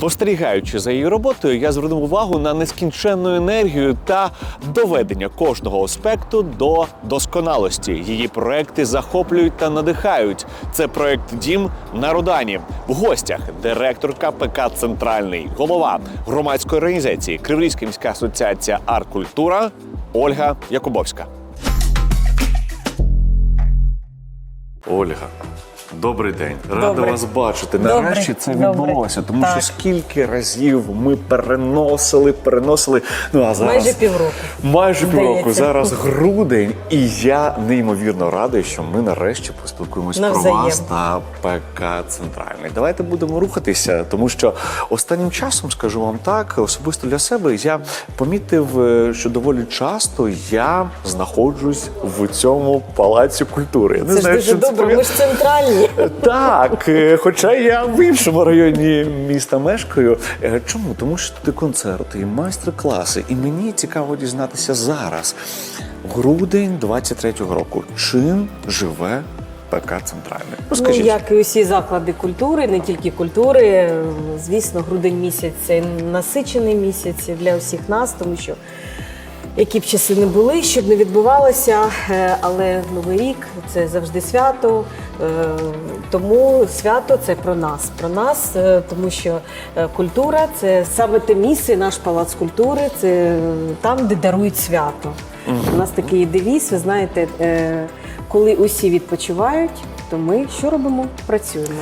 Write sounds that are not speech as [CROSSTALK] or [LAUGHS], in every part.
Спостерігаючи за її роботою, я звернув увагу на нескінченну енергію та доведення кожного аспекту до досконалості. Її проекти захоплюють та надихають. Це проект Дім на Рудані. В гостях директорка ПК Центральний, голова громадської організації Криворізька міська асоціація Арт-Культура Ольга Якубовська. Ольга. Добрий день, рада Добрий. вас бачити. Добрий. Нарешті це Добрий. відбулося, тому що скільки разів ми переносили, переносили. Ну а зараз Майже півроку. майже півроку. Зараз грудень, і я неймовірно радий, що ми нарешті поспілкуємось про вас та ПК Центральний. Давайте будемо рухатися, тому що останнім часом скажу вам так, особисто для себе я помітив, е, що доволі часто я знаходжусь в цьому палаці культури. Я не Це ж дуже що добре, пов'я- ми ж центральні. Так, е, хоча я в іншому районі міста мешкаю. Е, Чому? Тому що тут концерти, і майстер-класи. І мені цікаво дізнатися зараз, грудень 23-го року, чим живе ПК Центральне? Ну, як і усі заклади культури, не тільки культури. Звісно, грудень місяць це насичений місяць для усіх нас, тому що які б часи не були, щоб не відбувалося, е, але Новий рік це завжди свято. е, Тому свято це про нас. Про нас, е, тому що культура це саме те місце, наш палац культури, це там, де дарують свято. У нас такий девіз, ви знаєте, коли усі відпочивають, то ми що робимо? Працюємо.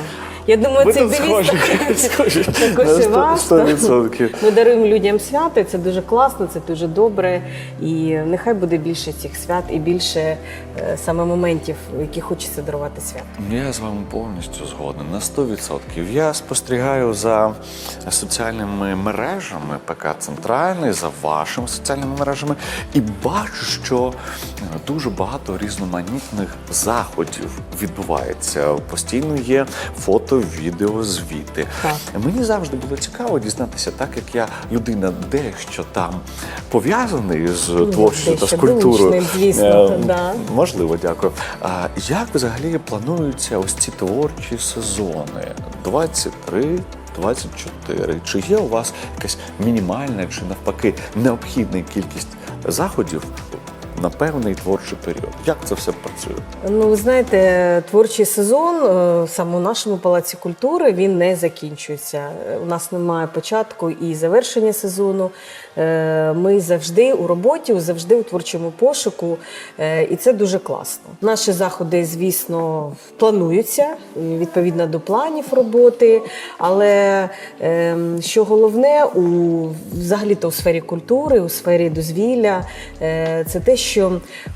Я думаю, Ви цей тут девіз схожі, [LAUGHS] схожі також і вас. Ми даруємо людям свято, це дуже класно, це дуже добре. І нехай буде більше цих свят і більше е, саме моментів, які хочеться дарувати свято. Я з вами повністю згоден на 100%. Я спостерігаю за соціальними мережами ПК Центральний, за вашими соціальними мережами, і бачу, що дуже багато різноманітних заходів відбувається. Постійно є фото, відео, звіти. Так. Мені завжди було цікаво дізнатися, так як я людина дещо там пов'язаний з творчістю та з культурою. звісно, Е, да. Можливо, дякую. А як взагалі плануються ось ці творчі сезони? 23, 24. Чи є у вас якась мінімальна чи навпаки необхідна кількість заходів на певний творчий період? Як це все працює? Ну, ви знаєте, творчий сезон е, саме у нашому палаці культури він не закінчується. У нас немає початку і завершення сезону. Е, Ми завжди у роботі, завжди у творчому пошуку, е, і це дуже класно. Наші заходи, звісно, плануються відповідно до планів роботи. Але е, що головне у взагалі-то у сфері культури, у сфері дозвілля, це те, що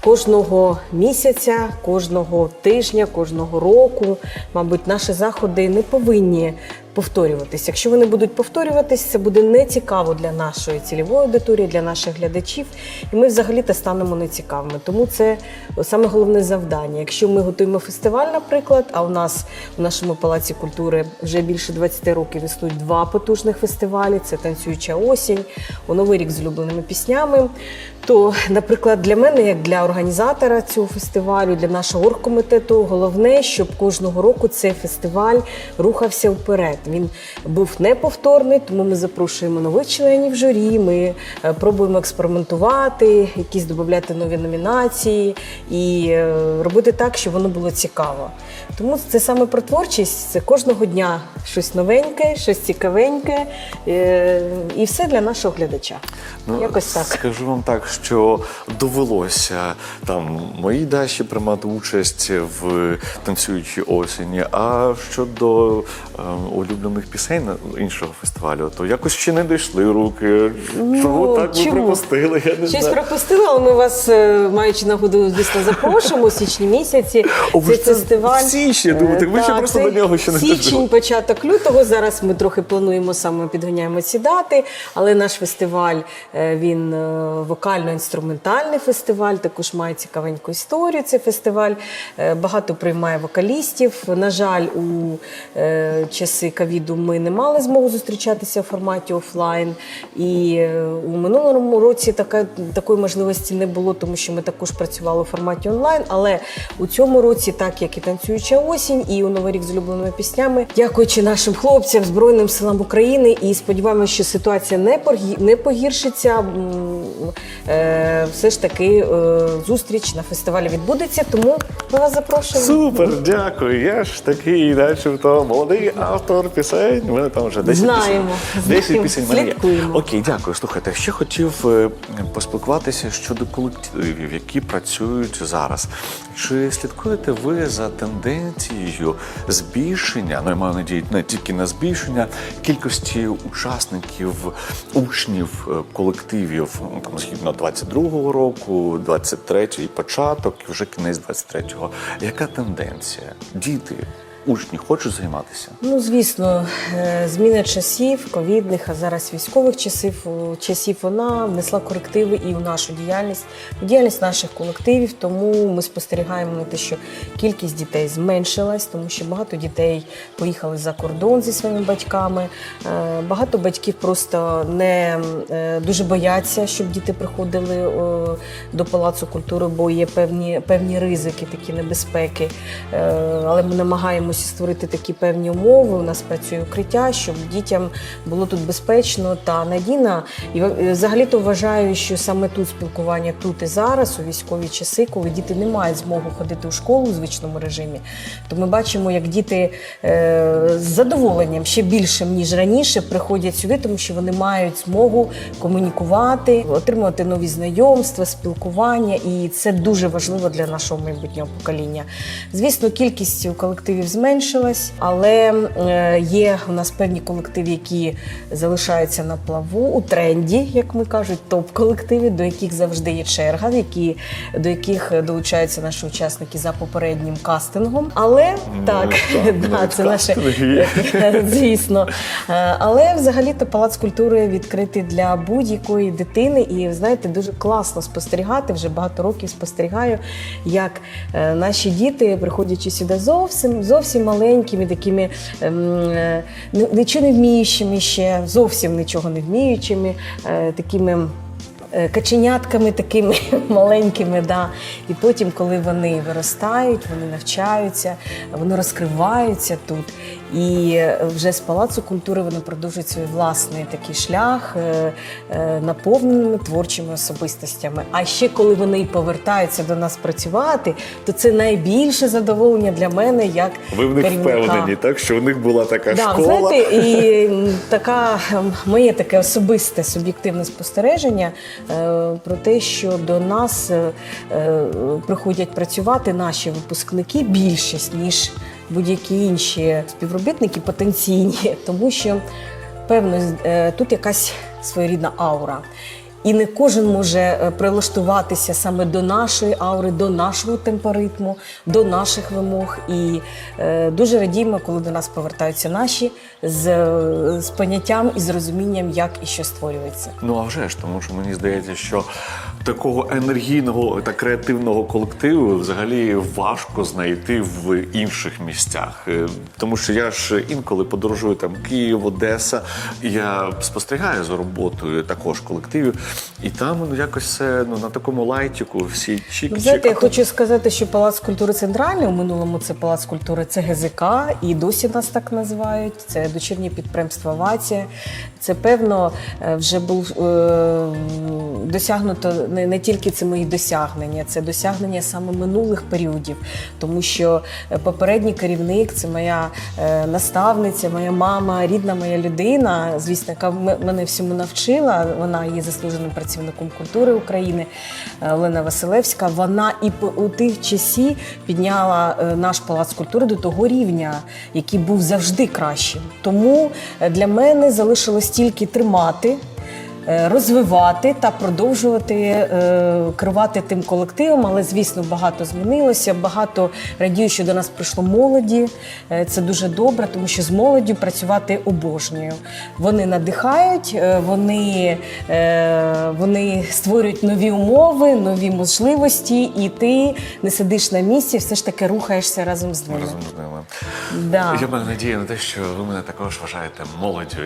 кожного місяця, кожного тижня, кожного року, мабуть, наші заходи не повинні повторюватись. Якщо вони будуть повторюватись, це буде нецікаво для нашої цільової аудиторії, для наших глядачів, і ми взагалі-то станемо нецікавими. Тому це саме головне завдання. Якщо ми готуємо фестиваль, наприклад, а у нас у нашому палаці культури вже більше 20 років існують два потужних фестивалі: це танцююча осінь, у новий рік з улюбленими піснями. То, наприклад, для мене, як для організатора цього фестивалю, для нашого оргкомітету, головне, щоб кожного року цей фестиваль рухався вперед. Він був неповторний, тому ми запрошуємо нових членів журі. Ми е, пробуємо експериментувати, якісь додати нові номінації і е, робити так, щоб воно було цікаво. Тому це саме про творчість. Це кожного дня щось новеньке, щось цікавеньке, е, і все для нашого глядача. Якось так. Ну, Скажу вам так, що довелося там моїй Даші приймати участь в танцюючій осені. А щодо е, улюблених пісень іншого фестивалю, то якось ще не дійшли руки. чому так ви чому? пропустили? Я не Щось знаю. пропустили, але ми вас, е, маючи нагоду, звісно, запрошуємо у січні місяці. О, ви Цей це фестиваль. січні думаєте, ви Е, ще просто до нього ще не Січень, початок лютого. Зараз ми трохи плануємо саме підганяємо ці дати, але наш фестиваль е, він е, вокально-інструментальний фестиваль, також має цікавеньку історію. Цей фестиваль е, багато приймає вокалістів. На жаль, у е, часи ковіду ми не мали змогу зустрічатися в форматі офлайн. І е, у минулому році така, такої можливості не було, тому що ми також працювали у форматі онлайн. Але у цьому році, так як і танцююча осінь, і у Новий рік з улюбленими піснями, дякуючи нашим хлопцям, Збройним силам України, і сподіваємося, що ситуація не не погіршиться. Е, Все ж таки е, зустріч на фестивалі відбудеться, тому ми вас запрошуємо. Супер, дякую. Я ж такий, начебто, молодий автор пісень. У мене там вже 10 Знаємо, пісень. 10 знаємо, пісень мене є. слідкуємо. Окей, дякую. Слухайте, ще хотів е, поспілкуватися щодо колективів, які працюють зараз. Чи слідкуєте ви за тенденцією збільшення, ну я маю надію, не тільки на збільшення кількості учасників, учнів е, колективів ну, там згідно 22-го року, 23-й початок, і вже кінець 23-го. Яка тенденція? Діти, учні хочуть займатися? Ну, звісно, е, зміна часів, ковідних, а зараз військових часів, часів вона внесла корективи і в нашу діяльність, в діяльність наших колективів. Тому ми спостерігаємо на те, що кількість дітей зменшилась, тому що багато дітей поїхали за кордон зі своїми батьками. Е, Багато батьків просто не е, дуже бояться, щоб діти приходили до палацу культури, бо є певні, певні ризики, такі небезпеки. Але ми намагаємося створити такі певні умови. У нас працює укриття, щоб дітям було тут безпечно та надійно. І е, взагалі-то вважаю, що саме тут спілкування тут і зараз, у військові часи, коли діти не мають змогу ходити у школу у звичному режимі, то ми бачимо, як діти е, з задоволенням ще більшим ніж раніше приходять сюди, тому що вони мають змогу комунікувати, отримувати нові знайомства, спілкування, і це дуже важливо для нашого майбутнього покоління. Звісно, кількість у колективів зменшилась, але е, є у нас певні колективи, які залишаються на плаву у тренді, як ми кажуть, топ-колективи, до яких завжди є черга, які, до яких долучаються наші учасники за попереднім кастингом. Але так, [LAUGHS] так, да, навіть це наше [LAUGHS] звісно. Е, Але взагалі-то палац культури відкритий для будь-якої дитини, і знаєте, дуже класно спостерігати. Вже багато років спостерігаю, як е, наші діти, приходячи сюди зовсім зовсім маленькими, такими ем, е, нічого не вміючими ще, зовсім нічого не вміючими, е, такими. Е, Каченятками такими [LAUGHS] маленькими, да. і потім, коли вони виростають, вони навчаються, вони розкриваються тут. І е, вже з палацу культури вони продовжують свій власний такий шлях, е, наповненими творчими особистостями. А ще коли вони повертаються до нас працювати, то це найбільше задоволення для мене як Ви в них керівника. впевнені, так що в них була така Да, школа. знаєте, і така моє таке особисте суб'єктивне спостереження про те, що до нас е, е, приходять працювати наші випускники більшість ніж будь-які інші співробітники потенційні, [LAUGHS] тому що певно е, тут якась своєрідна аура. І не кожен може е, прилаштуватися саме до нашої аури, до нашого темпоритму, до наших вимог. І е, дуже радіємо, коли до нас повертаються наші з, е, з поняттям і з розумінням, як і що створюється. Ну а вже ж, тому що мені здається, що такого енергійного та креативного колективу взагалі важко знайти в інших місцях. Е, Тому що я ж інколи подорожую там Київ, Одеса, я спостерігаю за роботою також колективів, і там ну, якось все ну на такому лайтіку, всі чік Ви знаєте, я хочу сказати, що Палац культури центральний у минулому це Палац культури це ГЗК, і досі нас так називають. Це дочірнє підприємство Вація. Це певно е, вже був е, досягнуто не, не тільки це мої досягнення, це досягнення саме минулих періодів, тому що е, попередній керівник це моя е, наставниця, моя мама, рідна моя людина, звісно, яка мене всьому навчила. Вона є заслуженим працівником культури України е, Олена Василевська. Вона і у тих часі підняла е, наш палац культури до того рівня, який був завжди кращим. Тому е, для мене залишилось тільки тримати. Е, розвивати та продовжувати е, керувати тим колективом. Але, звісно, багато змінилося. Багато радію, що до нас прийшло молоді. Е, Це дуже добре, тому що з молоддю працювати обожнюю. Вони надихають, вони, вони створюють нові умови, нові можливості, і ти не сидиш на місці, все ж таки рухаєшся разом з ними. Разом з ними. Да. Я маю надію на те, що ви мене також вважаєте молоддю.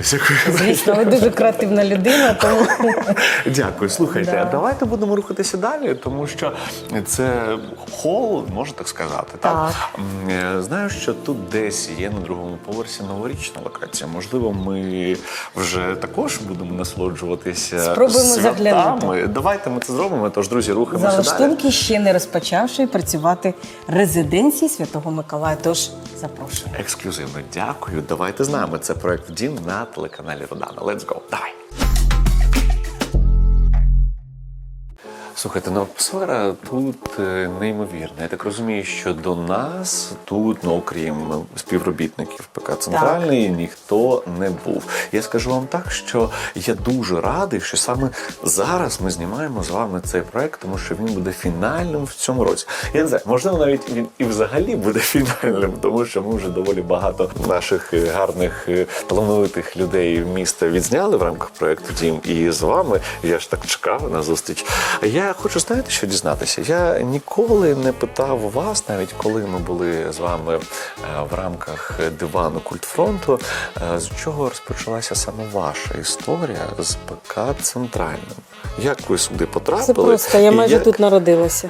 Звісно, ви дуже креативна людина, тому [LAUGHS] Дякую. Слухайте, Да. давайте будемо рухатися далі, тому що це хол, можна так сказати. Так? Так. Е, Знаю, що тут десь є на другому поверсі новорічна локація. Можливо, ми вже також будемо насолоджуватися Спробуємо святами. заглянути. Давайте ми це зробимо. Тож, друзі, рухаємося далі. залаштунки ще не розпочавши працювати резиденції Святого Миколая. Тож запрошую. Ексклюзивно дякую. Давайте з нами. Це проект Дім на телеканалі Родана. Let's go. Давай. Слухайте, ну атмосфера тут е, неймовірна. Я так розумію, що до нас тут, ну окрім співробітників ПК Центральний, ніхто не був. Я скажу вам так, що я дуже радий, що саме зараз ми знімаємо з вами цей проект, тому що він буде фінальним в цьому році. Я не знаю, можливо, навіть він і взагалі буде [LAUGHS] фінальним, тому що ми вже доволі багато наших е, гарних е, талановитих людей міста відзняли в рамках проекту Дім. І з вами я ж так чекав на зустріч. Я хочу знаєте, що дізнатися. Я ніколи не питав вас, навіть коли ми були з вами е, в рамках дивану культфронту, е, з чого розпочалася саме ваша історія з ПК Центральним. Як ви сюди потрапили? Це просто я майже як- тут народилася.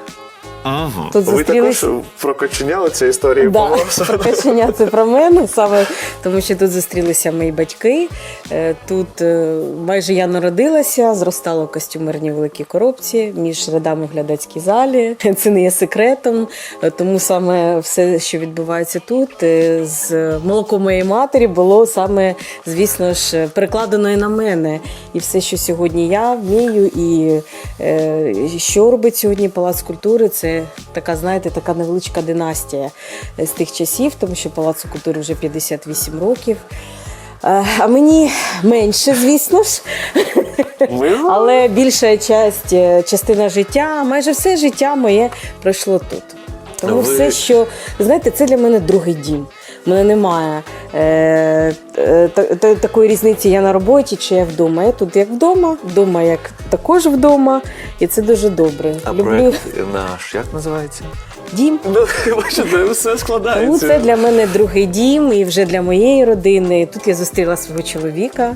Мгм. Тут Ви зустрілись- також прокоченяли цю історію Да, прокачення це про мене саме, тому що тут зустрілися мої батьки. Е, Тут е, майже я народилася, зростала в костюмерній великій коробці між рядами в глядацькій залі. [LAUGHS] Це не є секретом. Е, Тому саме все, що відбувається тут, з молоком моєї матері було саме, звісно ж, перекладено і на мене. І все, що сьогодні я вмію, і що робить сьогодні Палац культури, це така, знаєте, така невеличка династія з тих часів, тому що Палацу культури вже 58 років. Е, А мені менше, звісно ж. Але більша часть, е, частина життя, майже все життя моє пройшло тут. Тому все, що знаєте, це для мене другий дім. Мене немає е, е, та, та- такої різниці, я на роботі чи я вдома. Я тут як вдома, вдома як також вдома, і це дуже добре. А Люблю проект наш як називається? Дім. Ну, [LAUGHS] бачите, все Тому складається. це для мене другий дім, і вже для моєї родини. Тут я зустріла свого чоловіка.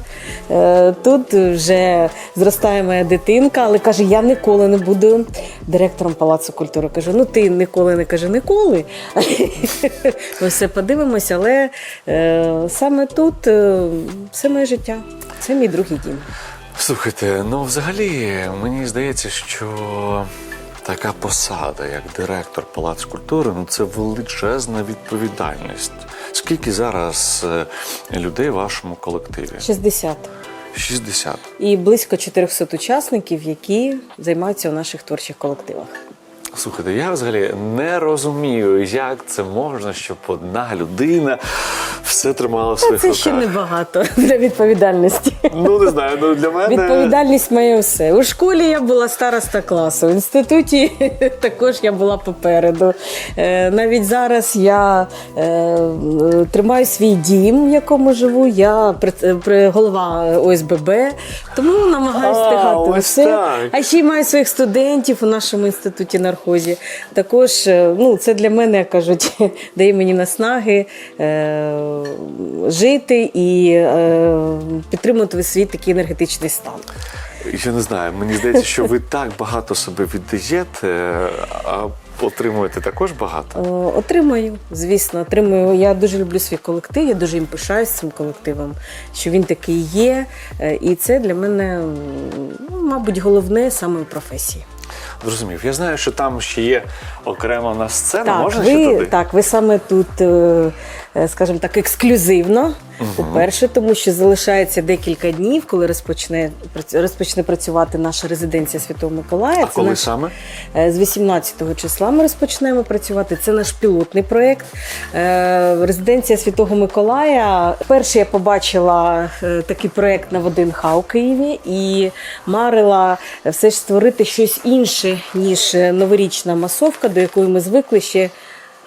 Е, Тут вже зростає моя дитинка, але каже: я ніколи не буду директором Палацу культури. Кажу, ну ти ніколи не каже ніколи. [LAUGHS] Ми все подивимося, але е, саме тут е, все моє життя. Це мій другий дім. Слухайте, ну взагалі мені здається, що така посада, як директор Палацу культури, ну це величезна відповідальність. Скільки зараз е, людей в вашому колективі? 60. 60. І близько 400 учасників, які займаються у наших творчих колективах. Слухайте, я взагалі не розумію, як це можна, щоб одна людина все тримала в своїх це руках. ще небагато для відповідальності. Ну не знаю, ну для мене Відповідальність моє все. У школі я була староста класу, в інституті [LAUGHS] також я була попереду. Е, Навіть зараз я е, е, тримаю свій дім, в якому живу. Я при- голова ОСББ, тому намагаюся встигати все. так. А ще й маю своїх студентів у нашому інституті нархозі. Також е, ну, це для мене, кажуть, [LAUGHS] дає мені наснаги е, жити і е, підтримувати свій такий енергетичний стан. Я не знаю, мені здається, що ви так багато себе віддаєте, а отримуєте також багато. Е, Отримаю, звісно, отримую. Я дуже люблю свій колектив, я дуже їм пишаюсь цим колективом, що він такий є. Е, І це для мене, ну, мабуть, головне саме професії. Зрозумів. Я знаю, що там ще є окрема на сцена. Можна ще туди? так, ви саме тут е, скажімо так, ексклюзивно. По-перше, тому що залишається декілька днів, коли розпочне розпочне працювати наша резиденція Святого Миколая. А коли наш- саме? Е, З 18-го числа ми розпочнемо працювати. Це наш пілотний проєкт. Е, Резиденція Святого Миколая. Перше я побачила е, такий проєкт на ВДНХ у Києві і марила все ж створити щось інше, ніж е, новорічна масовка, до якої ми звикли ще.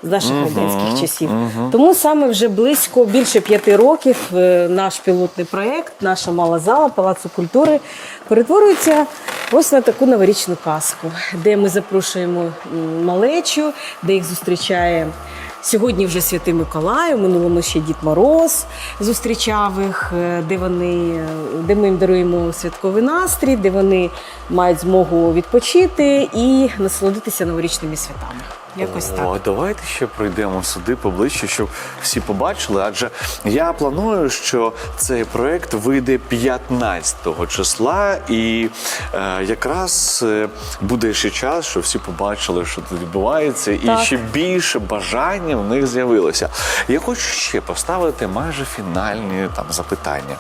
З наших радянських часів. Тому саме вже близько більше п'яти років е, наш пілотний проєкт, наша мала зала Палацу культури перетворюється ось на таку новорічну казку, де ми запрошуємо м, малечу, де їх зустрічає. Сьогодні вже Святий Миколай, у минулому ще Дід Мороз зустрічав їх, е, де вони, е, де ми їм даруємо святковий настрій, де вони мають змогу відпочити і насолодитися новорічними святами. Якось так. О, давайте ще пройдемо сюди поближче, щоб всі побачили. Адже я планую, що цей проект вийде 15 числа, і е, якраз е, буде ще час, щоб всі побачили, що тут відбувається, і ще більше бажання в них з'явилося. Я хочу ще поставити майже фінальні там запитання.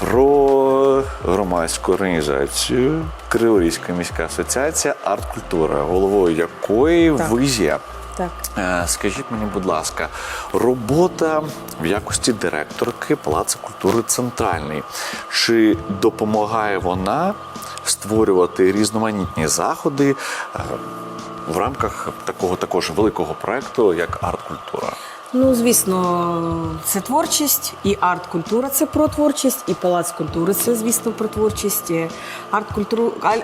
Про громадську організацію Криворізька міська асоціація арт-культура, головою якої Так. ви є. Так. Е, Скажіть мені, будь ласка, робота в якості директорки Палацу культури Центральний. Чи допомагає вона створювати різноманітні заходи е, в рамках такого також великого проекту, як арт-культура? Ну, звісно, це творчість, і арт-культура це про творчість, і палац культури це, звісно, про творчість. Е,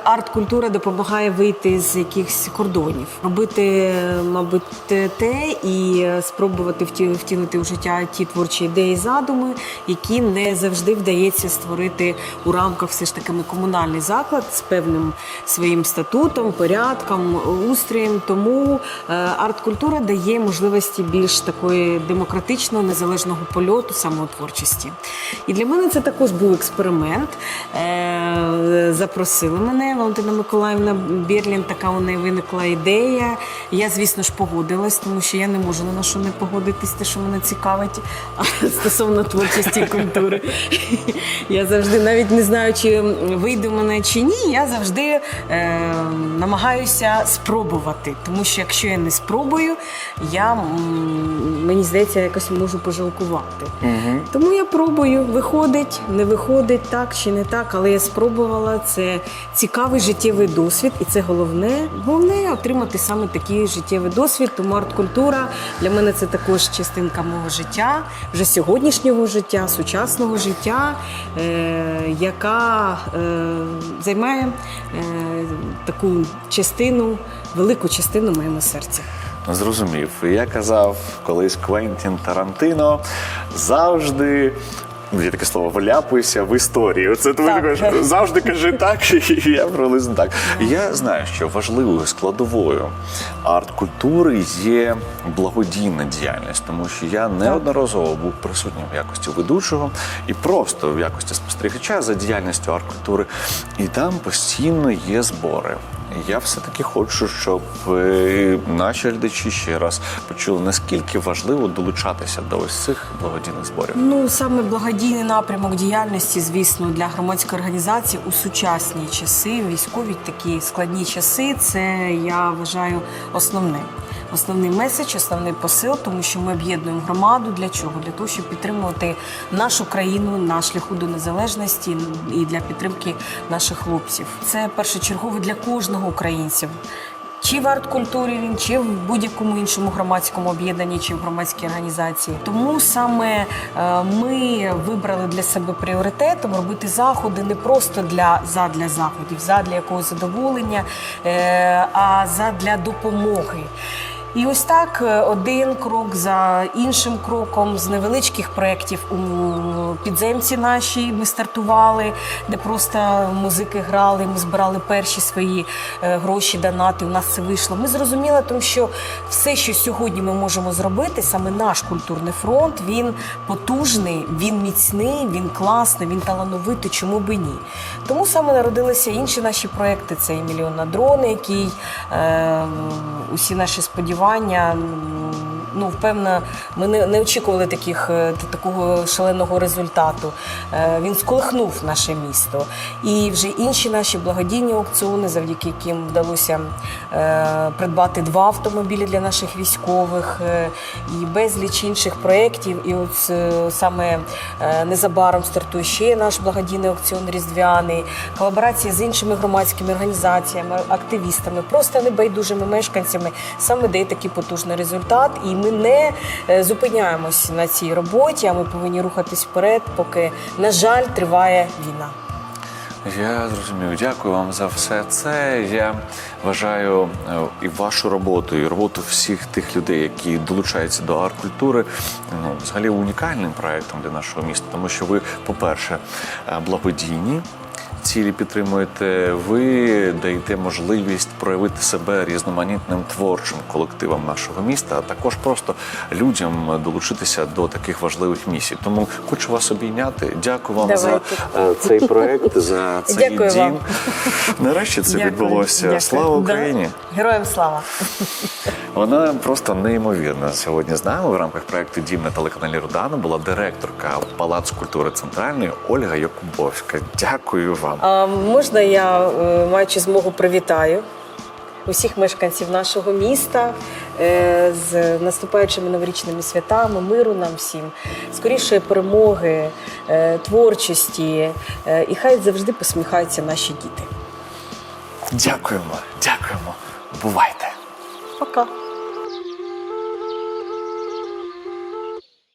арт-культура допомагає вийти з якихось кордонів, робити, мабуть, те- і е, спробувати вті- втілити в життя ті творчі ідеї, задуми, які не завжди вдається створити у рамках все ж таки комунальний заклад з певним своїм статутом, порядком, устроєм. Тому е, арт-культура дає можливості більш такої демократичного незалежного польоту самотворчості. І для мене це також був експеримент. Е, Запросили мене Валентина Миколаївна Берлін. Така у неї виникла ідея. Я, звісно ж, погодилась, тому що я не можу на що не погодитись, те, що мене цікавить стосовно творчості і культури. Я завжди навіть не знаю, чи вийде в мене чи ні. Я завжди е, намагаюся спробувати, тому що якщо я не спробую, я мені здається, якось можу пожалкувати. Тому я пробую, виходить, не виходить, так чи не так, але я спробувала. Це цікавий життєвий досвід, і це головне. Головне отримати саме такий життєвий досвід. Тому арт-культура для мене це також частинка мого життя, вже сьогоднішнього життя, сучасного життя, е, яка е, займає е, таку частину, велику частину моєму серця. Зрозумів. Я казав колись Квентін Тарантино завжди. Є таке слово вляпуйся в історію. Це Так. кажеш, завжди кажи так, [LAUGHS] і я приблизно так. Я знаю, що важливою складовою арт-культури є благодійна діяльність, тому що я неодноразово був присутнім в якості ведучого і просто в якості спостерігача за діяльністю арт-культури. І там постійно є збори. Я все-таки хочу, щоб е, наші глядачі ще раз почули, наскільки важливо долучатися до ось цих благодійних зборів. Ну саме благодійний напрямок діяльності, звісно, для громадської організації у сучасні часи, військові такі складні часи. Це я вважаю основним. Основний меседж, основний посил, тому що ми об'єднуємо громаду. Для чого? Для того, щоб підтримувати нашу країну на шляху до незалежності і для підтримки наших хлопців. Це першочергово для кожного українця. Чи в арт-культурі він, чи в будь-якому іншому громадському об'єднанні, чи в громадській організації. Тому саме е, ми вибрали для себе пріоритетом робити заходи не просто для задля заходів, задля якогось задоволення, е, а задля допомоги. І ось так е, один крок за іншим кроком з невеличких проєктів у підземці нашій ми стартували, де просто музики грали, ми збирали перші свої е, гроші, донати. У нас це вийшло. Ми зрозуміли, тому що все, що сьогодні ми можемо зробити, саме наш культурний фронт, він потужний, він міцний, він класний, він талановитий. Чому би ні? Тому саме народилися інші наші проекти. Це і мільйон на дрони, який е, усі наші сподівання м, ну, впевнена, ми не, не очікували таких, е, такого шаленого результату. Е, Він сколихнув наше місто. І вже інші наші благодійні аукціони, завдяки яким вдалося е, придбати два автомобілі для наших військових і безліч інших проєктів. І от саме незабаром стартує ще наш благодійний аукціон Різдвяний, колаборація з іншими громадськими організаціями, активістами, просто небайдужими мешканцями саме дає такий потужний результат. І ми не е, зупиняємось на цій роботі, а ми повинні рухатись вперед, поки, на жаль, триває війна. Я зрозумів. Дякую вам за все це. Я вважаю е, і вашу роботу, і роботу всіх тих людей, які долучаються до арт-культури, ну взагалі унікальним проектом для нашого міста, тому що ви, по-перше, е, благодійні. Цілі підтримуєте, ви даєте можливість проявити себе різноманітним творчим колективам нашого міста, а також просто людям долучитися до таких важливих місій. Тому хочу вас обійняти. Дякую вам Давайте. за е, цей проект, за [LAUGHS] цей Дякую дім. вам. Нарешті це Дякую, відбулося. дякую. Слава Да. Україні! Героям слава! Вона просто неймовірна сьогодні з нами в рамках проекту Дім на телеканалі Рудана була директорка Палацу культури центральної Ольга Якубовська. Дякую вам. А можна я, е, маючи змогу, привітаю усіх мешканців нашого міста е, з наступаючими новорічними святами, миру нам всім, скорішої перемоги, е, творчості, е, і хай завжди посміхаються наші діти. Дякуємо, дякуємо. Бувайте. Пока.